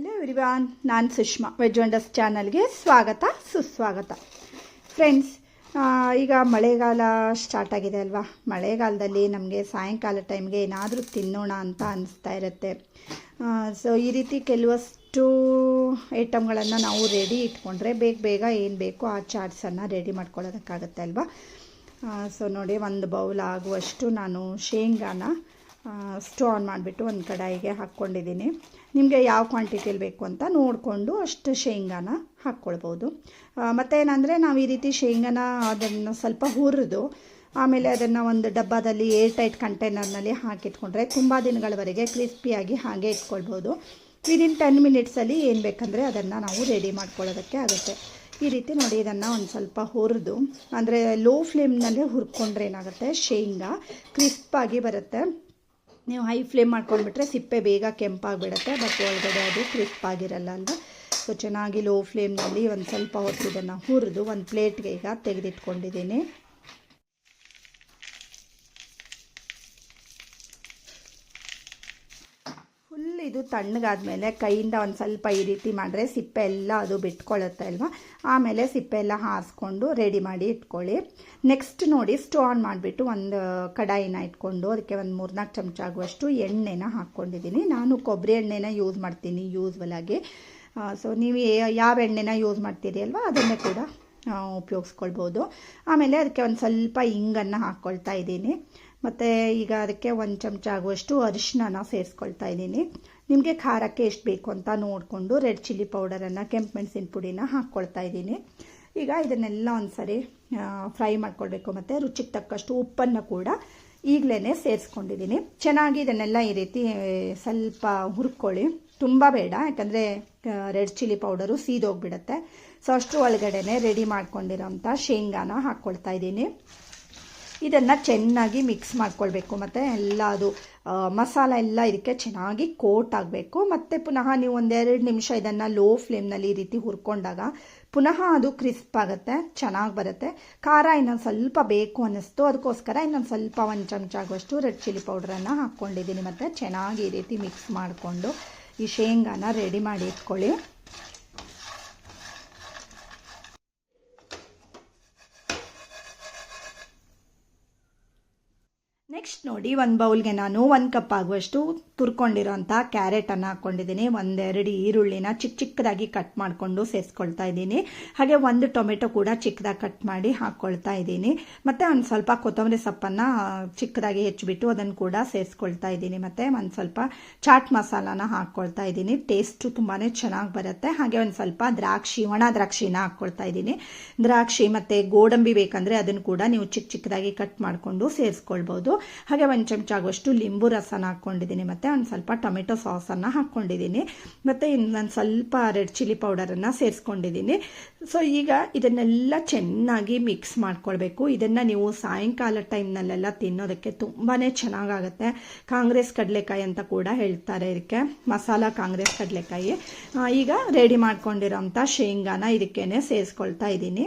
Hello everyone ನಾನು Sushma. Veg wonders ಚಾನಲ್ಗೆ ಸ್ವಾಗತ, ಸುಸ್ವಾಗತ. ಫ್ರೆಂಡ್ಸ್ ಈಗ ಮಳೆಗಾಲ ಸ್ಟಾರ್ಟ್ ಆಗಿದೆ ಅಲ್ವಾ? ಮಳೆಗಾಲದಲ್ಲಿ ನಮಗೆ ಸಾಯಂಕಾಲ ಟೈಮ್ಗೆ ಏನಾದರೂ ತಿನ್ನೋಣ ಅಂತ ಅನಿಸ್ತಾ ಇರುತ್ತೆ. ಸೊ ಈ ರೀತಿ ಕೆಲವಷ್ಟು ಐಟಮ್ಗಳನ್ನು ನಾವು ರೆಡಿ ಇಟ್ಕೊಂಡ್ರೆ ಬೇಗ ಬೇಗ ಏನು ಬೇಕೋ ಆ ಚಾಟ್ಸನ್ನು ರೆಡಿ ಮಾಡ್ಕೊಳ್ಳೋದಕ್ಕಾಗತ್ತೆ ಅಲ್ವಾ? ಸೊ ನೋಡಿ, ಒಂದು ಬೌಲ್ ಆಗುವಷ್ಟು ನಾನು ಶೇಂಗಾನ ಸ್ಟೋ ಆನ್ ಮಾಡಿಬಿಟ್ಟು ಒಂದು ಕಡಾಯಿಗೆ ಹಾಕ್ಕೊಂಡಿದ್ದೀನಿ. ನಿಮಗೆ ಯಾವ ಕ್ವಾಂಟಿಟಿಯಲ್ಲಿ ಬೇಕು ಅಂತ ನೋಡಿಕೊಂಡು ಅಷ್ಟು ಶೇಂಗಾನ ಹಾಕ್ಕೊಳ್ಬೋದು. ಮತ್ತೇನಂದರೆ ನಾವು ಈ ರೀತಿ ಶೇಂಗಾನ ಅದನ್ನು ಸ್ವಲ್ಪ ಹುರಿದು ಆಮೇಲೆ ಅದನ್ನು ಒಂದು ಡಬ್ಬದಲ್ಲಿ ಏರ್ ಟೈಟ್ ಕಂಟೈನರ್ನಲ್ಲಿ ಹಾಕಿಟ್ಕೊಂಡ್ರೆ ತುಂಬ ದಿನಗಳವರೆಗೆ ಕ್ರಿಸ್ಪಿಯಾಗಿ ಹಾಗೆ ಇಟ್ಕೊಳ್ಬೋದು. ವಿದಿನ್ ಟೆನ್ ಮಿನಿಟ್ಸಲ್ಲಿ ಏನು ಬೇಕಂದರೆ ಅದನ್ನು ನಾವು ರೆಡಿ ಮಾಡ್ಕೊಳ್ಳೋದಕ್ಕೆ ಆಗುತ್ತೆ. ಈ ರೀತಿ ನೋಡಿ ಇದನ್ನು ಒಂದು ಸ್ವಲ್ಪ ಹುರಿದು, ಅಂದರೆ ಲೋ ಫ್ಲೇಮ್ನಲ್ಲೇ ಹುರ್ಕೊಂಡ್ರೆ ಏನಾಗುತ್ತೆ? ಶೇಂಗಾ ಕ್ರಿಸ್ಪಾಗಿ ಬರುತ್ತೆ. ನೀವು ಹೈ ಫ್ಲೇಮ್ ಮಾಡ್ಕೊಂಡ್ಬಿಟ್ರೆ ಸಿಪ್ಪೆ ಬೇಗ ಕೆಂಪಾಗಿಬಿಡುತ್ತೆ ಬಟ್ ಒಳಗಡೆ ಅದು ಕ್ರಿಸ್ಪ್ ಆಗಿರಲ್ಲ ಅಲ್ವಾ ಸೊ ಚೆನ್ನಾಗಿ ಲೋ ಫ್ಲೇಮ್ನಲ್ಲಿ ಒಂದು ಸ್ವಲ್ಪ ಹೊತ್ತು ಇದನ್ನು ಹುರಿದು ಒಂದು ಪ್ಲೇಟ್ಗೆ ಈಗ ತೆಗೆದಿಟ್ಕೊಂಡಿದ್ದೀನಿ. ಇದು ತಣ್ಣಗಾದ್ಮೇಲೆ ಕೈಯಿಂದ ಒಂದು ಸ್ವಲ್ಪ ಈ ರೀತಿ ಮಾಡಿದ್ರೆ ಸಿಪ್ಪೆ ಎಲ್ಲ ಅದು ಬಿಟ್ಕೊಳ್ಳುತ್ತೆ ಅಲ್ವಾ? ಆಮೇಲೆ ಸಿಪ್ಪೆ ಎಲ್ಲ ಹಾರಿಸ್ಕೊಂಡು ರೆಡಿ ಮಾಡಿ ಇಟ್ಕೊಳ್ಳಿ. ನೆಕ್ಸ್ಟ್ ನೋಡಿ ಸ್ಟೋ ಆನ್ ಮಾಡಿಬಿಟ್ಟು ಒಂದು ಕಡಾಯಿನ ಇಟ್ಕೊಂಡು ಅದಕ್ಕೆ ಒಂದು ಮೂರ್ನಾಲ್ಕು ಚಮಚ ಆಗುವಷ್ಟು ಎಣ್ಣೆನ ಹಾಕ್ಕೊಂಡಿದ್ದೀನಿ. ನಾನು ಕೊಬ್ಬರಿ ಎಣ್ಣೆನ ಯೂಸ್ ಮಾಡ್ತೀನಿ ಯೂಸ್ಫುಲ್ ಆಗಿ. ಸೊ ನೀವು ಯಾವ ಎಣ್ಣೆನ ಯೂಸ್ ಮಾಡ್ತೀರಿ ಅಲ್ವಾ? ಅದನ್ನೇ ಕೂಡ ಉಪಯೋಗಿಸ್ಕೊಳ್ಬೋದು. ಆಮೇಲೆ ಅದಕ್ಕೆ ಒಂದು ಸ್ವಲ್ಪ ಇಂಗನ್ನು ಹಾಕ್ಕೊಳ್ತಾ ಇದ್ದೀನಿ. ಮತ್ತು ಈಗ ಅದಕ್ಕೆ ಒಂದು ಚಮಚ ಆಗುವಷ್ಟು ಅರಿಶಿನ ಸೇರಿಸ್ಕೊಳ್ತಾ ಇದ್ದೀನಿ. ನಿಮಗೆ ಖಾರಕ್ಕೆ ಎಷ್ಟು ಬೇಕು ಅಂತ ನೋಡಿಕೊಂಡು ರೆಡ್ ಚಿಲ್ಲಿ ಪೌಡರನ್ನು, ಕೆಂಪು ಮೆಣಸಿನ ಪುಡಿನ ಹಾಕ್ಕೊಳ್ತಾ ಇದ್ದೀನಿ. ಈಗ ಇದನ್ನೆಲ್ಲ ಒಂದು ಸರಿ ಫ್ರೈ ಮಾಡ್ಕೊಳ್ಬೇಕು ಮತ್ತು ರುಚಿಗೆ ತಕ್ಕಷ್ಟು ಉಪ್ಪನ್ನು ಕೂಡ ಈಗಲೇ ಸೇರಿಸ್ಕೊಂಡಿದ್ದೀನಿ. ಚೆನ್ನಾಗಿ ಇದನ್ನೆಲ್ಲ ಈ ರೀತಿ ಸ್ವಲ್ಪ ಹುರ್ಕೊಳ್ಳಿ. ತುಂಬ ಬೇಡ, ಯಾಕಂದರೆ ರೆಡ್ ಚಿಲ್ಲಿ ಪೌಡರು ಸೀದೋಗ್ಬಿಡುತ್ತೆ. ಸೊ, ಅಷ್ಟು ಒಳಗಡೆ ರೆಡಿ ಮಾಡ್ಕೊಂಡಿರೋಂಥ ಶೇಂಗಾನ ಹಾಕ್ಕೊಳ್ತಾ ಇದ್ದೀನಿ. ಇದನ್ನು ಚೆನ್ನಾಗಿ ಮಿಕ್ಸ್ ಮಾಡ್ಕೊಳ್ಬೇಕು ಮತ್ತು ಎಲ್ಲ ಅದು ಮಸಾಲ ಎಲ್ಲ ಇದಕ್ಕೆ ಚೆನ್ನಾಗಿ ಕೋಟ್ ಆಗಬೇಕು. ಮತ್ತು ಪುನಃ ನೀವು ಒಂದೆರಡು ನಿಮಿಷ ಇದನ್ನು ಲೋ ಫ್ಲೇಮ್ನಲ್ಲಿ ಈ ರೀತಿ ಹುರ್ಕೊಂಡಾಗ ಪುನಃ ಅದು ಕ್ರಿಸ್ಪ್ ಆಗುತ್ತೆ, ಚೆನ್ನಾಗಿ ಬರುತ್ತೆ. ಖಾರ ಇನ್ನೊಂದು ಸ್ವಲ್ಪ ಬೇಕು ಅನ್ನಿಸ್ತು. ಅದಕ್ಕೋಸ್ಕರ ಇನ್ನೊಂದು ಸ್ವಲ್ಪ ಒಂದು ಚಮಚ ಆಗುವಷ್ಟು ರೆಡ್ ಚಿಲ್ಲಿ ಪೌಡ್ರನ್ನು ಹಾಕ್ಕೊಂಡಿದ್ದೀನಿ ಮತ್ತು ಚೆನ್ನಾಗಿ ಈ ರೀತಿ ಮಿಕ್ಸ್ ಮಾಡಿಕೊಂಡು ಈ ಶೇಂಗಾನ ರೆಡಿ ಮಾಡಿ ಇಟ್ಕೊಳ್ಳಿ. ನೆಕ್ಸ್ಟ್ ನೋಡಿ, ಒಂದು ಬೌಲ್ಗೆ ನಾನು ಒಂದು ಕಪ್ ಆಗುವಷ್ಟು ತುರ್ಕೊಂಡಿರೋಂಥ ಕ್ಯಾರೆಟನ್ನು ಹಾಕ್ಕೊಂಡಿದ್ದೀನಿ. ಒಂದೆರಡು ಈರುಳ್ಳಿನ ಚಿಕ್ಕ ಚಿಕ್ಕದಾಗಿ ಕಟ್ ಮಾಡಿಕೊಂಡು ಸೇರಿಸ್ಕೊಳ್ತಾ ಇದ್ದೀನಿ. ಹಾಗೆ ಒಂದು ಟೊಮೆಟೊ ಕೂಡ ಚಿಕ್ಕದಾಗಿ ಕಟ್ ಮಾಡಿ ಹಾಕ್ಕೊಳ್ತಾ ಇದ್ದೀನಿ. ಮತ್ತು ಒಂದು ಸ್ವಲ್ಪ ಕೊತ್ತಂಬರಿ ಸೊಪ್ಪನ್ನು ಚಿಕ್ಕದಾಗಿ ಹೆಚ್ಚಿಬಿಟ್ಟು ಅದನ್ನು ಕೂಡ ಸೇರಿಸ್ಕೊಳ್ತಾ ಇದ್ದೀನಿ. ಮತ್ತು ಒಂದು ಸ್ವಲ್ಪ ಚಾಟ್ ಮಸಾಲಾನ ಹಾಕ್ಕೊಳ್ತಾ ಇದ್ದೀನಿ. ಟೇಸ್ಟು ತುಂಬಾ ಚೆನ್ನಾಗಿ ಬರುತ್ತೆ. ಹಾಗೆ ಒಂದು ಸ್ವಲ್ಪ ದ್ರಾಕ್ಷಿ, ಒಣ ದ್ರಾಕ್ಷಿನ ಹಾಕ್ಕೊಳ್ತಾ ಇದ್ದೀನಿ. ದ್ರಾಕ್ಷಿ ಮತ್ತು ಗೋಡಂಬಿ ಬೇಕಂದರೆ ಅದನ್ನು ಕೂಡ ನೀವು ಚಿಕ್ಕ ಚಿಕ್ಕದಾಗಿ ಕಟ್ ಮಾಡಿಕೊಂಡು ಸೇರಿಸ್ಕೊಳ್ಬೋದು ಹಾಗೆ ಒಂದು ಚಮಚ ಆಗುವಷ್ಟು ಲಿಂಬು ರಸನ ಹಾಕ್ಕೊಂಡಿದ್ದೀನಿ, ಮತ್ತು ಒಂದು ಸ್ವಲ್ಪ ಟೊಮೆಟೊ ಸಾಸನ್ನು ಹಾಕ್ಕೊಂಡಿದ್ದೀನಿ, ಮತ್ತು ಇನ್ನೊಂದು ಸ್ವಲ್ಪ ರೆಡ್ ಚಿಲ್ಲಿ ಪೌಡರನ್ನು ಸೇರಿಸ್ಕೊಂಡಿದ್ದೀನಿ. ಸೊ ಈಗ ಇದನ್ನೆಲ್ಲ ಚೆನ್ನಾಗಿ ಮಿಕ್ಸ್ ಮಾಡ್ಕೊಳ್ಬೇಕು. ಇದನ್ನು ನೀವು ಸಾಯಂಕಾಲ ಟೈಮ್ನಲ್ಲೆಲ್ಲ ತಿನ್ನೋದಕ್ಕೆ ತುಂಬಾ ಚೆನ್ನಾಗಾಗುತ್ತೆ. ಕಾಂಗ್ರೆಸ್ ಕಡಲೆಕಾಯಿ ಅಂತ ಕೂಡ ಹೇಳ್ತಾರೆ ಇದಕ್ಕೆ. ಮಸಾಲ ಕಾಂಗ್ರೆಸ್ ಕಡಲೆಕಾಯಿ. ಈಗ ರೆಡಿ ಮಾಡ್ಕೊಂಡಿರೋಂಥ ಶೇಂಗಾನ ಇದಕ್ಕೇನೆ ಸೇರಿಸ್ಕೊಳ್ತಾ ಇದ್ದೀನಿ.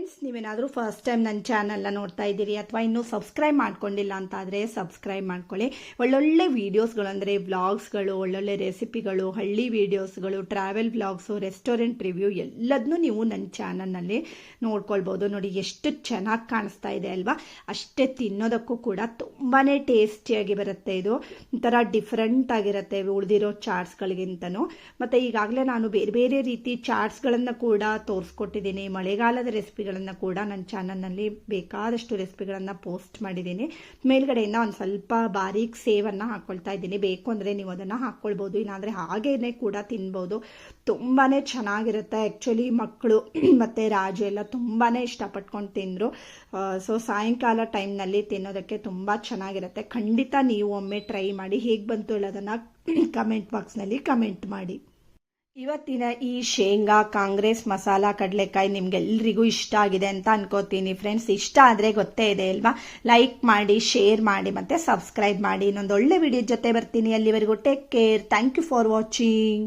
ಫ್ರೆಂಡ್ಸ್, ನೀವೇನಾದರೂ ಫಸ್ಟ್ ಟೈಮ್ ನನ್ನ ಚಾನಲ್ನ ನೋಡ್ತಾ ಇದ್ದೀರಿ ಅಥವಾ ಇನ್ನೂ ಸಬ್ಸ್ಕ್ರೈಬ್ ಮಾಡ್ಕೊಂಡಿಲ್ಲ ಅಂತ ಆದರೆ ಸಬ್ಸ್ಕ್ರೈಬ್ ಮಾಡ್ಕೊಳ್ಳಿ. ಒಳ್ಳೊಳ್ಳೆ ವೀಡಿಯೋಸ್ಗಳು ಅಂದರೆ ವ್ಲಾಗ್ಸ್ಗಳು ಒಳ್ಳೊಳ್ಳೆ ರೆಸಿಪಿಗಳು ಹಳ್ಳಿ ವೀಡಿಯೋಸ್ಗಳು ಟ್ರಾವೆಲ್ ವ್ಲಾಗ್ಸು ರೆಸ್ಟೋರೆಂಟ್ ರಿವ್ಯೂ ಎಲ್ಲದನ್ನೂ ನೀವು ನನ್ನ ಚಾನಲ್ನಲ್ಲಿ ನೋಡ್ಕೊಳ್ಬೋದು. ನೋಡಿ, ಎಷ್ಟು ಚೆನ್ನಾಗಿ ಕಾಣಿಸ್ತಾ ಇದೆ ಅಲ್ವಾ? ಅಷ್ಟೇ ತಿನ್ನೋದಕ್ಕೂ ಕೂಡ ತುಂಬಾ ಟೇಸ್ಟಿಯಾಗಿ ಬರುತ್ತೆ ಇದು. ಒಂಥರ ಡಿಫ್ರೆಂಟ್ ಆಗಿರುತ್ತೆ ಉಳಿದಿರೋ ಚಾಟ್ಸ್ಗಳಿಗಿಂತನೂ ಮತ್ತು ಈಗಾಗಲೇ ನಾನು ಬೇರೆ ಬೇರೆ ರೀತಿ ಚಾಟ್ಸ್ಗಳನ್ನು ಕೂಡ ತೋರಿಸ್ಕೊಟ್ಟಿದ್ದೀನಿ. ಮಳೆಗಾಲದ ರೆಸಿಪಿ ರೆಸಿಪಿಗಳನ್ನು ಕೂಡ ನನ್ನ ಚಾನಲ್ನಲ್ಲಿ ಬೇಕಾದಷ್ಟು ರೆಸಿಪಿಗಳನ್ನು ಪೋಸ್ಟ್ ಮಾಡಿದ್ದೀನಿ. ಮೇಲ್ಗಡೆಯಿಂದ ಒಂದು ಸ್ವಲ್ಪ ಬಾರೀಕ್ ಸೇವನ್ನು ಹಾಕ್ಕೊಳ್ತಾ ಇದ್ದೀನಿ. ಬೇಕು ಅಂದರೆ ನೀವು ಅದನ್ನು ಹಾಕ್ಕೊಳ್ಬೋದು ಇಲ್ಲಾಂದರೆ ಹಾಗೇನೆ ಕೂಡ ತಿನ್ಬೋದು. ತುಂಬಾ ಚೆನ್ನಾಗಿರುತ್ತೆ. ಆ್ಯಕ್ಚುಲಿ ಮಕ್ಕಳು ಮತ್ತು ರಾಜು ಎಲ್ಲ ತುಂಬಾ ಇಷ್ಟಪಟ್ಕೊಂಡು ತಿಂದರು. ಸೊ ಸಾಯಂಕಾಲ ಟೈಮ್ನಲ್ಲಿ ತಿನ್ನೋದಕ್ಕೆ ತುಂಬ ಚೆನ್ನಾಗಿರುತ್ತೆ. ಖಂಡಿತ ನೀವು ಒಮ್ಮೆ ಟ್ರೈ ಮಾಡಿ. ಹೇಗೆ ಬಂತು ಹೇಳೋದನ್ನು ಕಮೆಂಟ್ ಬಾಕ್ಸ್ನಲ್ಲಿ ಕಮೆಂಟ್ ಮಾಡಿ. ಇವತ್ತಿನ ಈ ಶೇಂಗಾ, ಕಾಂಗ್ರೆಸ್, ಮಸಾಲ, ಕಡಲೆಕಾಯಿ ನಿಮ್ಗೆಲ್ರಿಗೂ ಇಷ್ಟ ಆಗಿದೆ ಅಂತ ಅನ್ಕೋತೀನಿ. ಫ್ರೆಂಡ್ಸ್ ಇಷ್ಟ ಆದರೆ ಗೊತ್ತೇ ಇದೆ ಅಲ್ವಾ? ಲೈಕ್ ಮಾಡಿ ಶೇರ್ ಮಾಡಿ ಮತ್ತೆ ಸಬ್ಸ್ಕ್ರೈಬ್ ಮಾಡಿ. ಇನ್ನೊಂದು ಒಳ್ಳೆ ವಿಡಿಯೋ ಜೊತೆ ಬರ್ತೀನಿ. ಅಲ್ಲಿವರೆಗೂ take care thank you for watching